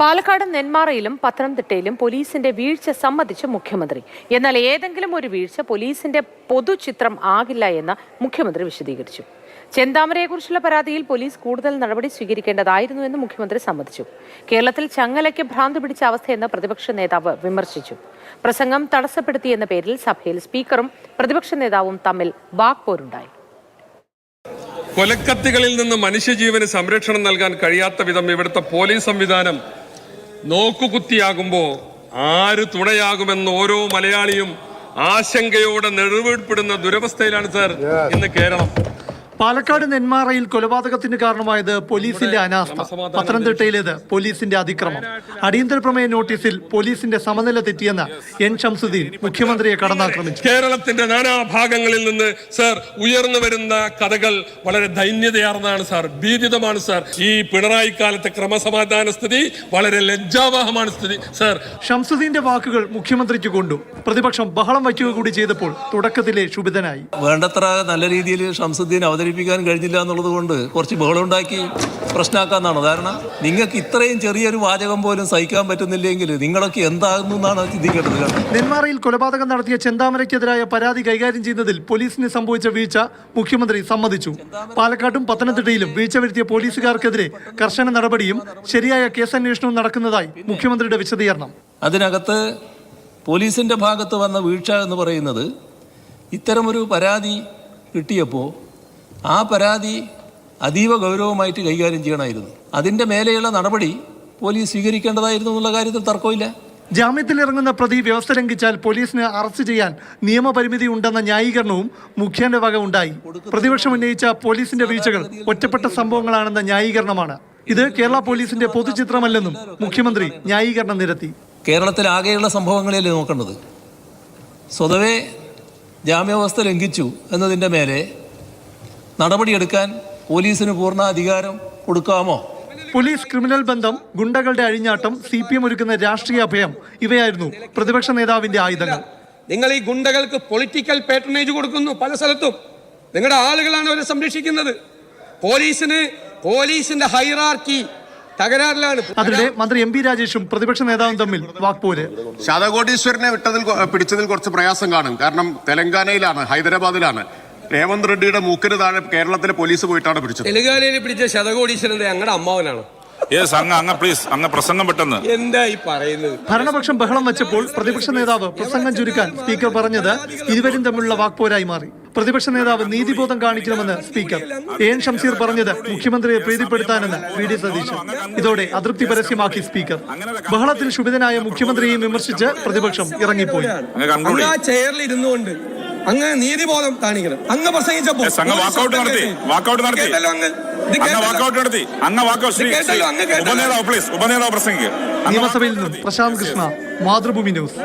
പാലക്കാട് നെന്മാറയിലും പത്തനംതിട്ടയിലും പോലീസിന്റെ വീഴ്ച സമ്മതിച്ച് മുഖ്യമന്ത്രി. എന്നാൽ ഏതെങ്കിലും ഒരു വീഴ്ച പോലീസിന്റെ പൊതുചിത്രം ആകില്ല എന്ന് മുഖ്യമന്ത്രി വിശദീകരിച്ചു. ചെന്താമരയെക്കുറിച്ചുള്ള പരാതിയിൽ പോലീസ് കൂടുതൽ നടപടി സ്വീകരിക്കേണ്ടതായിരുന്നു എന്ന് മുഖ്യമന്ത്രി സമ്മതിച്ചു. കേരളത്തിൽ ചങ്ങലയ്ക്ക് ഭ്രാന്ത് പിടിച്ച അവസ്ഥയെന്ന് പ്രതിപക്ഷ നേതാവ് വിമർശിച്ചു. പ്രസംഗം തടസ്സപ്പെടുത്തിയെന്ന പേരിൽ സഭയിൽ സ്പീക്കറും പ്രതിപക്ഷ നേതാവും തമ്മിൽ വാക്പോരുണ്ടായി. കൊലക്കത്തികളിൽ നിന്ന് മനുഷ്യജീവന് സംരക്ഷണം നൽകാൻ കഴിയാത്ത വിധം ഇവിടുത്തെ പോലീസ് സംവിധാനം നോക്കുകുത്തിയാകുമ്പോൾ ആര് തുണയാകുമെന്ന് ഓരോ മലയാളിയും ആശങ്കയോടെ നെടുവീഴ്പ്പെടുന്ന ദുരവസ്ഥയിലാണ് സാർ ഇന്ന് കേരളം. പാലക്കാട് നെന്മാറയിൽ കൊലപാതകത്തിന് കാരണമായത് പോലീസിന്റെ അനാസ്ഥ. പത്തനംതിട്ടയിലേത് പോലീസിന്റെ അതിക്രമം. അടിയന്തര പ്രമേയ നോട്ടീസിൽ പോലീസിന്റെ സമനില തെറ്റിയെന്ന് എൻ ഷംസുദ്ദീൻ മുഖ്യമന്ത്രിയെ കടന്നാക്രമിച്ചു. കേരളത്തിന്റെ നാനാഭാഗങ്ങളിൽ നിന്ന് സർ ഉയർന്നു വരുന്ന കഥകൾ വളരെ ദൈന്യതയാർന്നതാണ് സാർ ഭീതിതമാണ് സാർ. ഈ പിണറായി കാലത്തെ ക്രമസമാധാന സ്ഥിതി വളരെ ലജ്ജാവഹമാണ് സ്ഥിതി. സാർ ഷംസുദ്ദീന്റെ വാക്കുകൾ മുഖ്യമന്ത്രിക്ക് കൊണ്ടു. പ്രതിപക്ഷം ബഹളം വയ്ക്കുക കൂടി ചെയ്തപ്പോൾ തുടക്കത്തിലെ ശുഭിതനായി വേണ്ടത്ര നല്ല രീതിയിൽ ഷംസുദ്ദീൻ അവതരിപ്പിക്കാൻ കഴിഞ്ഞില്ല എന്നുള്ളത് കൊണ്ട് കുറച്ച് ബഹളമുണ്ടാക്കി പ്രശ്നമാക്കാന്നാണ് കാരണം നിങ്ങൾക്ക് ഇത്രയും ചെറിയൊരു വാചകം പോലും സഹിക്കാൻ പറ്റുന്നില്ലെങ്കിൽ നിങ്ങളൊക്കെ എന്താകുന്നു എന്നാണ് ചിന്തിക്കേണ്ടത് നെന്മാറയിൽ കൊലപാതകം നടത്തിയ ചെന്താമരയ്ക്കെതിരായ പരാതി കൈകാര്യം ചെയ്യുന്നതിൽ പോലീസിന് സംഭവിച്ച വീഴ്ച മുഖ്യമന്ത്രി സമ്മതിച്ചു. പാലക്കാട്ടും പത്തനംതിട്ടയിലും വീഴ്ച വരുത്തിയ പോലീസുകാർക്കെതിരെ കർശന നടപടിയും ശരിയായ കേസന്വേഷണവും നടക്കുന്നതായി മുഖ്യമന്ത്രിയുടെ വിശദീകരണം. അതിനകത്ത് പോലീസിന്റെ ഭാഗത്ത് വന്ന വീഴ്ച എന്ന് പറയുന്നത് ഇത്തരമൊരു പരാതി കിട്ടിയപ്പോൾ ആ പരാതി അതീവ ഗൗരവമായിട്ട് കൈകാര്യം ചെയ്യണമായിരുന്നു. അതിന്റെ മേലെയുള്ള നടപടി പോലീസ് സ്വീകരിക്കേണ്ടതായിരുന്നു എന്നുള്ള കാര്യത്തിൽ തർക്കമില്ല. ജാമ്യത്തിലിറങ്ങുന്ന പ്രതി വ്യവസ്ഥ ലംഘിച്ചാൽ പോലീസിന് അറസ്റ്റ് ചെയ്യാൻ നിയമപരിമിതി ഉണ്ടെന്ന ന്യായീകരണവും മുഖ്യന്റെ വക ഉണ്ടായി. പ്രതിപക്ഷം ഉന്നയിച്ച പോലീസിന്റെ വീഴ്ചകൾ ഒറ്റപ്പെട്ട സംഭവങ്ങളാണെന്ന ന്യായീകരണമാണ്. ഇത് കേരള പോലീസിന്റെ പൊതുചിത്രമല്ലെന്നും മുഖ്യമന്ത്രി ന്യായീകരണം നിരത്തി. കേരളത്തിൽ കേരളത്തിലാകെയുള്ള സംഭവങ്ങളെയല്ലേ നോക്കേണ്ടത്? സ്വതവേ ജാമ്യാവസ്ഥ ലംഘിച്ചു എന്നതിന്റെ മേലെ നടപടിയെടുക്കാൻ പോലീസിന് പൂർണ അധികാരം കൊടുക്കാമോ? പോലീസ് ക്രിമിനൽ ബന്ധം ഗുണ്ടകളുടെ അഴിഞ്ഞാട്ടം സി പി എം ഒരുക്കുന്ന രാഷ്ട്രീയ അഭയം ഇവയായിരുന്നു പ്രതിപക്ഷ നേതാവിന്റെ ആയുധങ്ങൾ. നിങ്ങൾ ഈ ഗുണ്ടകൾക്ക് പൊളിറ്റിക്കൽ പാട്രണേജ് കൊടുക്കുന്നു പല സ്ഥലത്തും. നിങ്ങളുടെ ആളുകളാണ് അവരെ സംരക്ഷിക്കുന്നത്. പോലീസിന് പോലീസിന്റെ ഹൈറാർക്കി തകരാറിലാണ്. അതിനിടെ മന്ത്രി എം പി രാജേഷും പ്രതിപക്ഷ നേതാവും തമ്മിൽ വാക്പോര്. ശതകോടീശ്വരനെ വിട്ടതിൽ പിടിച്ചതിൽ കുറച്ച് പ്രയാസം കാണും. കാരണം തെലങ്കാനയിലാണ് ഹൈദരാബാദിലാണ്. രേവന്ത് റെഡ്ഡിയുടെ മൂക്കിന് താഴെ കേരളത്തിലെ പോലീസ് പോയിട്ടാണ് പിടിച്ചത്. തെലുങ്കാനയിൽ പിടിച്ച ശതകോടീശ്വരന്റെ ഞങ്ങളുടെ അമ്മാവനാണ്. യെസ് അങ്ങ് അങ്ങ് പ്ലീസ് അങ്ങ് പ്രസംഗം പെട്ടെന്ന്. എന്താ ഈ പറയുന്നത്? ഭരണപക്ഷം ബഹളം വെച്ചപ്പോൾ പ്രതിപക്ഷ നേതാവ് പ്രസംഗം ചുരുക്കാൻ സ്പീക്കർ പറഞ്ഞത് ഇരുവരും തമ്മിലുള്ള വാക്പോരായി മാറി. പ്രതിപക്ഷ നേതാവ് നീതിബോധം കാണിക്കണമെന്ന് സ്പീക്കർ എ എൻ ഷംസീർ പറഞ്ഞത് മുഖ്യമന്ത്രിയെ പ്രീതിപ്പെടുത്താനെന്ന് വി ഡി സതീശൻ. ഇതോടെ അതൃപ്തി പരസ്യമാക്കി സ്പീക്കർ. ബഹളത്തിൽ ശുഭിതനായ മുഖ്യമന്ത്രിയെയും വിമർശിച്ച് പ്രതിപക്ഷം ഇറങ്ങിപ്പോയി. ചെയറിൽ ഇരുന്നുകൊണ്ട് അങ്ങ് നീതിബോധം കാണിക്കണം. അങ്ങ് പ്രസംഗിച്ചപ്പോൾ നടത്തി. നടത്തി. വാക്കൗട്ട് നടത്തി. അങ്ങ് വാക്കൗട്ട് ഉപനേതാവ് പ്ലീസ് ഉപനേതാവ് പ്രസംഗിക്കുക നിയമസഭയിൽ നിന്നും പ്രശാന്ത് കൃഷ്ണ മാതൃഭൂമി ന്യൂസ്.